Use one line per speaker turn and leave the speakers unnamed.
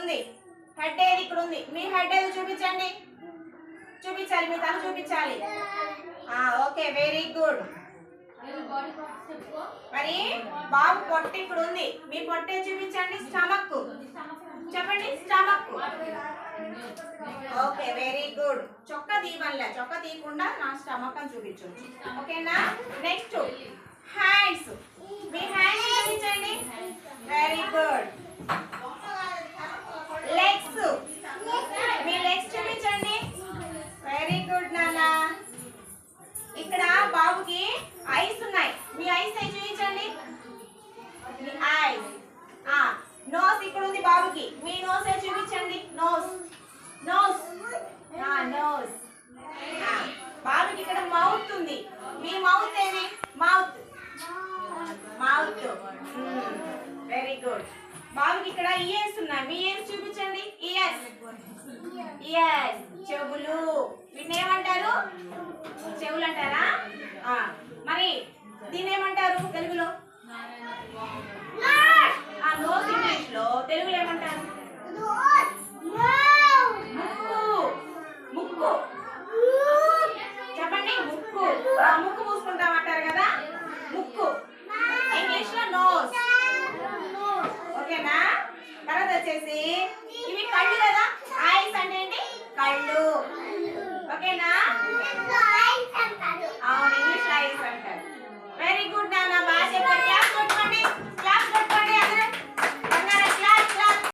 మీ head ఏది చూపించండి. చూపించాలి మీ తల చూపించాలి. ఓకే వెరీ గుడ్ మరి బాబు పొట్ట ఇక్కడ ఉంది. మీ పొట్టే చూపించండి స్టమక్ చెప్పండి స్టమక్ ఓకే వెరీ గుడ్ చొక్క తీయమనిలే చొక్క తీయకుండా నా స్టమక్ అని చూపించు ఓకేనా? నెక్స్ట్ హ్యాండ్స్ మీ హ్యాండ్స్ చూపించండి. వెరీ గుడ్ లెగ్స్ మీ లెగ్స్ చూపించండి వెరీ గుడ్ నానా ఇక్కడ బాబుకి ఐస్ ఉన్నాయి. మీ ఐస్ అయి చూపించండి? మీ ఐస్. నోస్ ఇక్కడ ఉంది బాబుకి. మీ నోస్ అయి చూపించండి? నోస్. నోస్. నోస్. బాబుకి ఇక్కడ మౌత్ ఉంది. మీ మౌత్ ఏది? Mouth. Mouth. Hmm. Very good బాబుకి ఇక్కడ ఇయర్స్ ఉన్నాయి. మీ ఇయర్స్ చూపించండి. ఇయర్స్ ఇయర్స్ చెవులు. వీటిని ఏమంటారు? చెవులు అంటారా మరి దీన్ని ఏమంటారు తెలుగులో? ఆ నోస్ ఇంగ్లీష్లో తెలుగులో ఏమంటారు? ముక్కు. ముక్కు. చెప్పండి ముక్కు. ముక్కు మూసుకుంటాం అంటారు కదా? ముక్కు. ఇంగ్లీష్లో నోస్. ఓకేనా? తర్వాత వచ్చేసి ఇవి కళ్ళు కదా? and I